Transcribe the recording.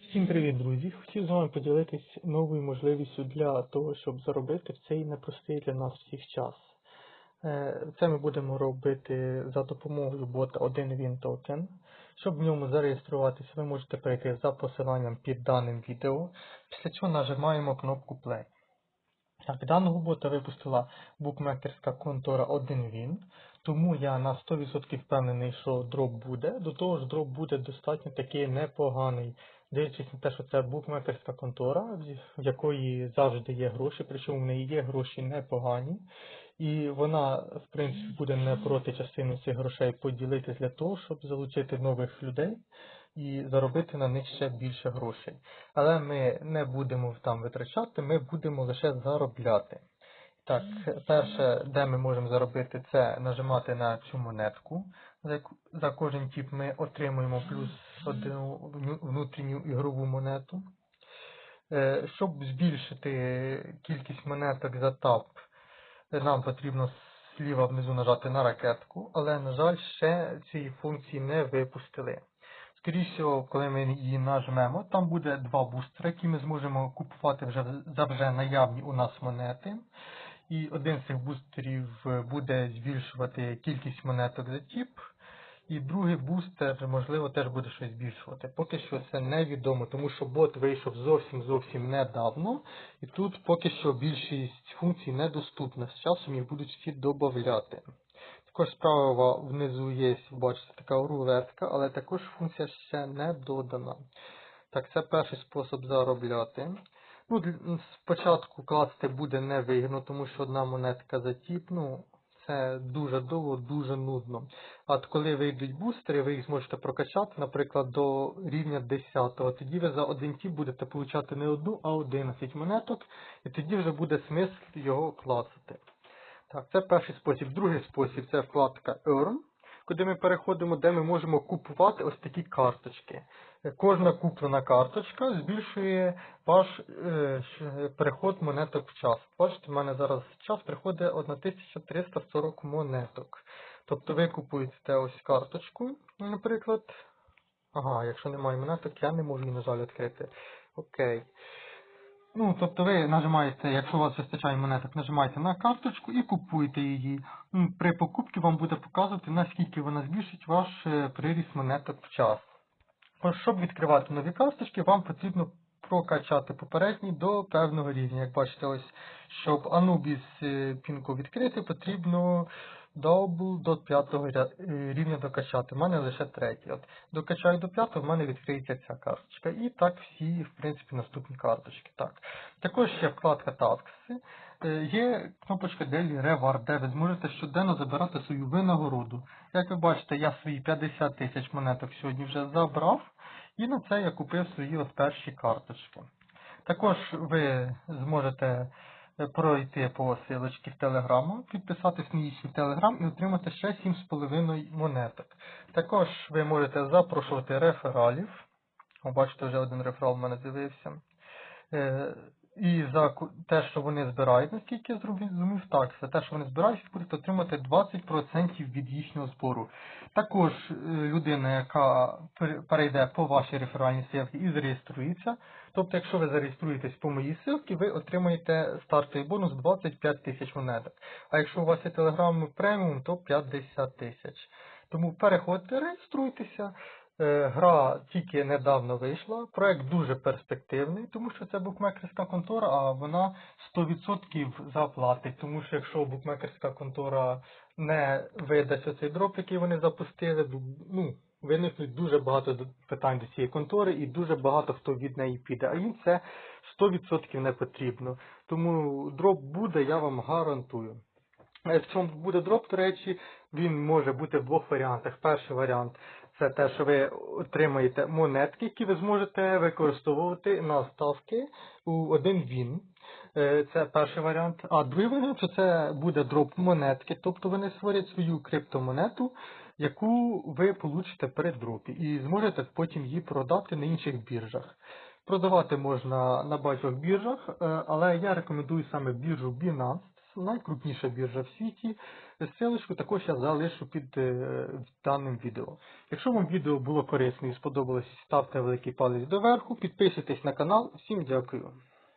Всім привіт, друзі! Хотів з вами поділитись новою можливістю для того, щоб заробити в цей непростий для нас всіх час. Е, Це ми будемо робити за допомогою бота 1Win Token. Щоб в ньому зареєструватися, ви можете перейти за посиланням під даним відео. Після цього нажимаємо кнопку Play. Так, даного бота випустила букмекерська контора 1Win, тому я на 100% впевнений, що дроп буде. До того ж, дроп буде достатньо такий непоганий. Дивлячись на те, що це букмекерська контора, в якої завжди є гроші, причому в неї є гроші непогані. І вона, в принципі, буде не проти частину цих грошей поділитись для того, щоб залучити нових людей і заробити на них ще більше грошей. Але ми не будемо там витрачати, ми будемо лише заробляти. Так, перше, де ми можемо заробити, це нажимати на цю монетку. За, кожен тип ми отримуємо плюс одну внутрішню ігрову монету. Е, Щоб збільшити кількість монеток за тап, нам потрібно зліва внизу нажати на ракетку, але, на жаль, ще цієї функції не випустили. Скоріше коли ми її нажмемо, там буде два бустери, які ми зможемо купувати вже за вже наявні у нас монети. І один з цих бустерів е, буде збільшувати кількість монеток за тіп. І другий бустер, можливо, теж буде щось збільшувати. Поки що це невідомо, тому що бот вийшов зовсім зовсім недавно, і тут поки що більшість функцій недоступна. З часом їх будуть всі додати. Також справа внизу є, бачите, така рулетка, але також функція ще не додана. Так, це перший спосіб заробляти. Ну, спочатку класти буде невигідно, тому що одна монетка за тіп, ну, це дуже довго, дуже нудно. А от коли вийдуть бустери, ви їх зможете прокачати, наприклад, до рівня 10. Тоді ви за один тіп будете получати не одну, а 11 монеток, і тоді вже буде смисл його класити. Так, це перший спосіб. Другий спосіб це вкладка Earn, куди ми переходимо, де ми можемо купувати ось такі карточки. Е, Кожна куплена карточка збільшує ваш е, переход монеток в час. Бачите, в мене зараз час приходить 1340 монеток. Тобто ви купуєте ось карточку, наприклад. Ага, якщо немає монеток, я не можу, на жаль, відкрити. Окей. Ну, тобто ви нажимаєте, якщо у вас вистачає монеток, нажимаєте на карточку і купуєте її. Ну, При покупці вам буде показувати, наскільки вона збільшить ваш е, приріст монеток в час. Щоб відкривати нові карточки, вам потрібно прокачати попередні до певного рівня. Як бачите, ось, щоб Anubis е, пінку відкрити, потрібно Double до п'ятого е, рівня докачати. У мене лише третій. От докачаю до п'ятого, в мене відкриється ця карточка. І так всі, в принципі, наступні карточки. Так. Також є вкладка Tasks. Е, Є кнопочка Daily Reward, де ви зможете щоденно забирати свою винагороду. Як ви бачите, я свої 50 тисяч монеток сьогодні вже забрав, і на це я купив свої от перші карточки. Також ви зможете пройти по силочці в Телеграму, підписатись на їхній Телеграм і отримати ще 7,5 монеток. Також ви можете запрошувати рефералів. Бачите, вже один реферал в мене з'явився. І за те, що вони збирають, наскільки я зрозумів, так, за те, що вони збирають, ви будете отримати 20% від їхнього збору. Також е, людина, яка перейде по вашій реферальній ссылці і зареєструється, тобто, якщо ви зареєструєтесь по моїй ссылці, ви отримаєте стартовий бонус 25 тисяч монеток. А якщо у вас є Telegram преміум, то 50 тисяч. Тому переходьте, реєструйтеся. Е, Гра тільки недавно вийшла. Проект дуже перспективний, тому що це букмекерська контора, а вона 100% заплатить. Тому що якщо букмекерська контора не видасть оцей дроп, який вони запустили, ну, виникнуть дуже багато питань до цієї контори і дуже багато хто від неї піде. А їм це 100% не потрібно. Тому дроп буде, я вам гарантую. В чому буде дроп, до речі, він може бути в двох варіантах. Перший варіант це те, що ви отримаєте монетки, які ви зможете використовувати на ставки у один він. Е, Це перший варіант. А другий варіант що це буде дроп монетки, тобто вони створять свою криптомонету, яку ви получите при дропі, і зможете потім її продати на інших біржах. Продавати можна на багатьох біржах, е, але я рекомендую саме біржу Binance. найкрупніша біржа в світі. Ссылочку також я залишу під е, даним відео. Якщо вам відео було корисне і сподобалось, ставте великий палець доверху, підписуйтесь на канал. Всім дякую.